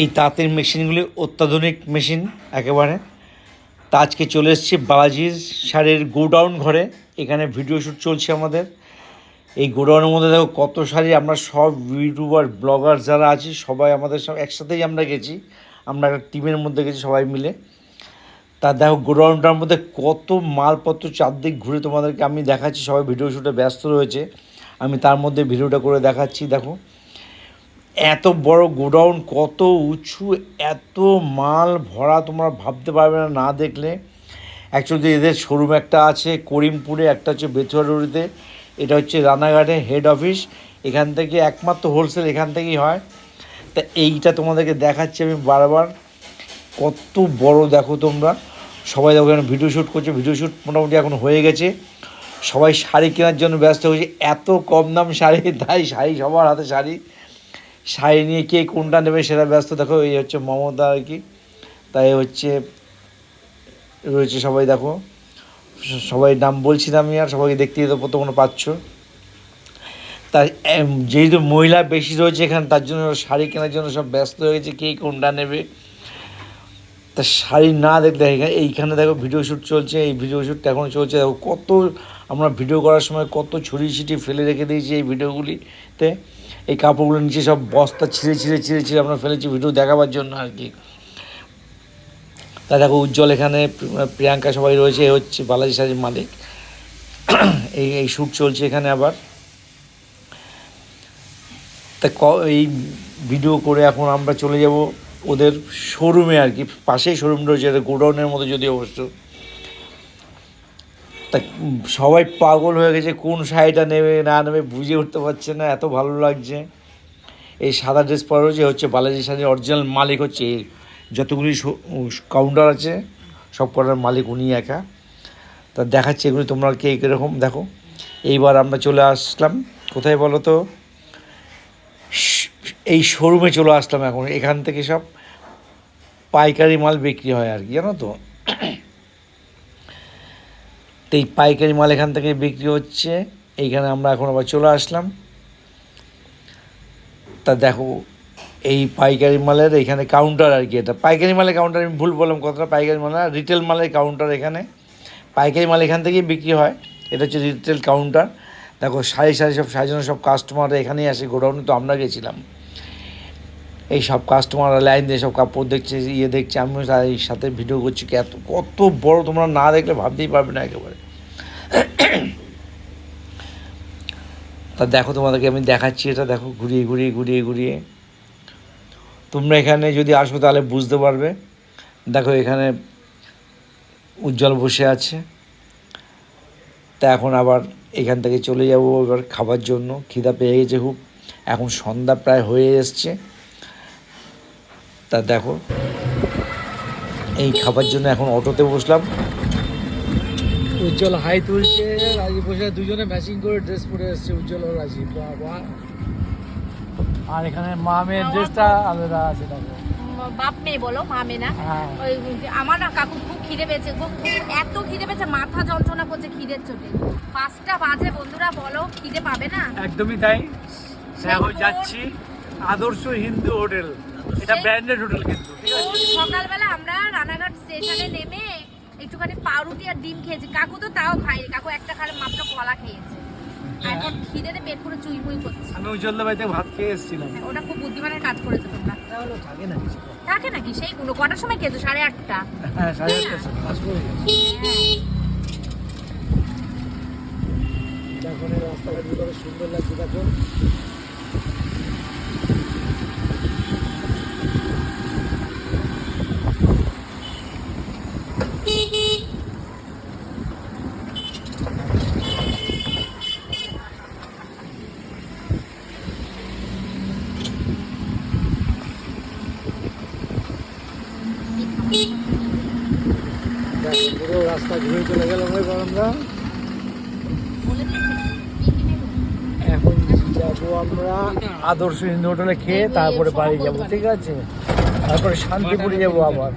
এই তাঁতের মেশিনগুলি অত্যাধুনিক মেশিন একেবারে। তা আজকে চলে এসেছি বালাজির শাড়ির গোডাউন ঘরে। এখানে ভিডিও শ্যুট চলছে আমাদের। এই গোডাউনের মধ্যে দেখো কত শাড়ি, আমরা সব ইউটিউবার, ব্লগার যারা আছি, সবাই আমাদের সব একসাথেই আমরা গেছি। আমরা একটা টিমের মধ্যে গেছি সবাই মিলে। তা দেখো গোডাউনটার মধ্যে কত মালপত্র চারদিক ঘুরে তোমাদেরকে আমি দেখাচ্ছি। সবাই ভিডিও শ্যুটে ব্যস্ত রয়েছে। আমি তার মধ্যে ভিডিওটা করে দেখাচ্ছি, দেখো। এত বড় গোডাউন, কত উঁচু, এত মাল ভরা, তোমরা ভাবতে পারবে না না দেখলে। অ্যাকচুয়ালি এদের শোরুম একটা আছে, করিমপুরে, একটা হচ্ছে বেথুয়ারুড়িতে এটা হচ্ছে রানাঘাটে হেড অফিস এখান থেকে একমাত্র হোলসেল এখান থেকেই হয়। তা এইটা তোমাদেরকে দেখাচ্ছি আমি বারবার। কত বড় দেখো তোমরা। সবাই দেখো এখানে ভিডিও শ্যুট করছে। ভিডিও শ্যুট মোটামুটি এখন হয়ে গেছে। সবাই শাড়ি কেনার জন্য ব্যস্ত হয়েছে। এত কম দাম শাড়ি, তাই শাড়ি সবার হাতে শাড়ি। শাড়ি নিয়ে কে কোনটা নেবে সেটা ব্যস্ত। দেখো, এই হচ্ছে মমতা আর কি। তাই হচ্ছে, রয়েছে সবাই, দেখো। সবাই নাম বলছি না আমি আর, সবাইকে দেখতেই তো প্রথম পাচ্ছ। তাই যেহেতু মহিলা বেশি রয়েছে এখানে, তার জন্য শাড়ি কেনার জন্য সব ব্যস্ত হয়ে গেছে, কে কোনটা নেবে। তা শাড়ি না দেখলে এইখানে দেখো ভিডিও শ্যুট চলছে, এই ভিডিও শ্যুটটা এখন চলছে। দেখো কত আমরা ভিডিও করার সময় কত ছড়ি ছিটি ফেলে রেখে দিয়েছি এই ভিডিওগুলিতে এই কাপড়গুলো নিচে সব বস্তা ছিঁড়ে ছিঁড়ে ছিঁড়ে ছিঁড়ে আমরা ফেলেছি ভিডিও দেখাবার জন্য আর কি। তা দেখো উজ্জ্বল এখানে প্রিয়াঙ্কা সবাই রয়েছে হচ্ছে বালাজি শাড়ির মালিক। এই এই শ্যুট চলছে এখানে আবার। তা ক, এই ভিডিও করে এখন আমরা চলে যাব। ওদের শোরুমে আর কি, পাশেই শোরুম রয়েছে এটা গোডাউনের মতো যদি অবশ্য তা সবাই পাগল হয়ে গেছে, কোন শাড়িটা নেবে, না নেবে, বুঝে উঠতে পারছে না, এত ভালো লাগছে। এই সাদা ড্রেস পরা রয়েছে, হচ্ছে বালাজি শাড়ির অরিজিনাল মালিক হচ্ছে এই, যতগুলি কাউন্টার আছে, সব কটার মালিক উনি একা। তা দেখাচ্ছে এগুলি, তোমরা কে কীরকম, দেখো। এইবার আমরা চলে আসলাম, কোথায় বলো তো? এই শোরুমে চলে আসলাম এখন। এখান থেকে সব পাইকারি মাল বিক্রি হয় আর কি, জানো তো? এই পাইকারি মাল এখান থেকে বিক্রি হচ্ছে। এইখানে আমরা এখন আবার চলে আসলাম। তা দেখো, এই পাইকারি মালের এখানে কাউন্টার আর কি এটা। পাইকারি মালের কাউন্টার আমি ভুল বললাম কথাটা, পাইকারি মাল না রিটেল মালের কাউন্টার এখানে। পাইকারি মাল এখান থেকেই বিক্রি হয়। এটা হচ্ছে রিটেল কাউন্টার দেখো সারি সারি সব সাজানো সব কাস্টমার এখানেই আসে, গোডাউনে তো আমরা গেছিলাম। এই সব কাস্টমাররা লাইন দিয়ে সব কাপড় দেখছে ইয়ে দেখছে, আমিও তার সাথে ভিডিও করছি এত, কত বড় তোমরা না দেখলে ভাবতেই পারবে না একেবারে। তা দেখো তোমাদেরকে আমি দেখাচ্ছি, এটা দেখো ঘুরিয়ে ঘুরিয়ে ঘুরিয়ে ঘুরিয়ে। তোমরা এখানে যদি আসো তাহলে বুঝতে পারবে। দেখো এখানে উজ্জ্বল বসে আছে। তা এখন আবার এখান থেকে চলে যাব এবার খাবার জন্য। খিদা পেয়ে গেছে খুব। এখন সন্ধ্যা প্রায় হয়ে এসছে। তা দেখো। এই খাবার জন্য এখন অটোতে বসলাম। উজ্জ্বল হাই তুলছে রাজীব বসে দুজনে ম্যাচিং করে ড্রেস পরে এসছে উজ্জ্বল আর রাজীব বাবা। আর এখানে মা মেয়ের ড্রেসটা আলাদা আছে দেখো। বাপ মেয়ে বলো মা মেয়ে না? হ্যাঁ। ওই আমার না কাকু খুব খিদে পেয়েছে। খুব এত খিদে পেয়েছে মাথা যন্ত্রণা করছে খিদের চোটে পাঁচটা বাজে বন্ধুরা বলো খিদে পাবে না? একদমই তাই। যাচ্ছি আদর্শ হিন্দু হোটেল। এটা ব্র্যান্ডেড হোটেল কিন্তু ঠিক আছে? সকালবেলা আমরা রানাঘাট স্টেশনে নেমে একটুখানি পাউরুটি আর ডিম খেয়েছি। কাকু তো তাও খায়নি। কাকু একটা খালে মাত্র কলা খেয়েছে। আর এখন খিদেতে পেট পুরো চুই মুই করছে। আমি উজ্জ্বল বাড়িতে ভাত খেয়ে এসেছিলাম। ওটা খুব বুদ্ধিমানের কাজ করেছ তোমরা। তাহলে থাকে না কিছু থাকে নাকি? সেই কটার সময় খেয়েছো? সাড়ে আটটা? হ্যাঁ সাড়ে হ্যাঁ। রাস্তাঘাট সুন্দর লাগছে দেখো। পুরো রাস্তা ঘুরে চলে গেলাম এবার আমরা? এখন যাব আমরা আদর্শ হিন্দু হোটেলে খেয়ে তারপরে বাড়ি যাব, ঠিক আছে তারপরে শান্তিপুরে যাব আবার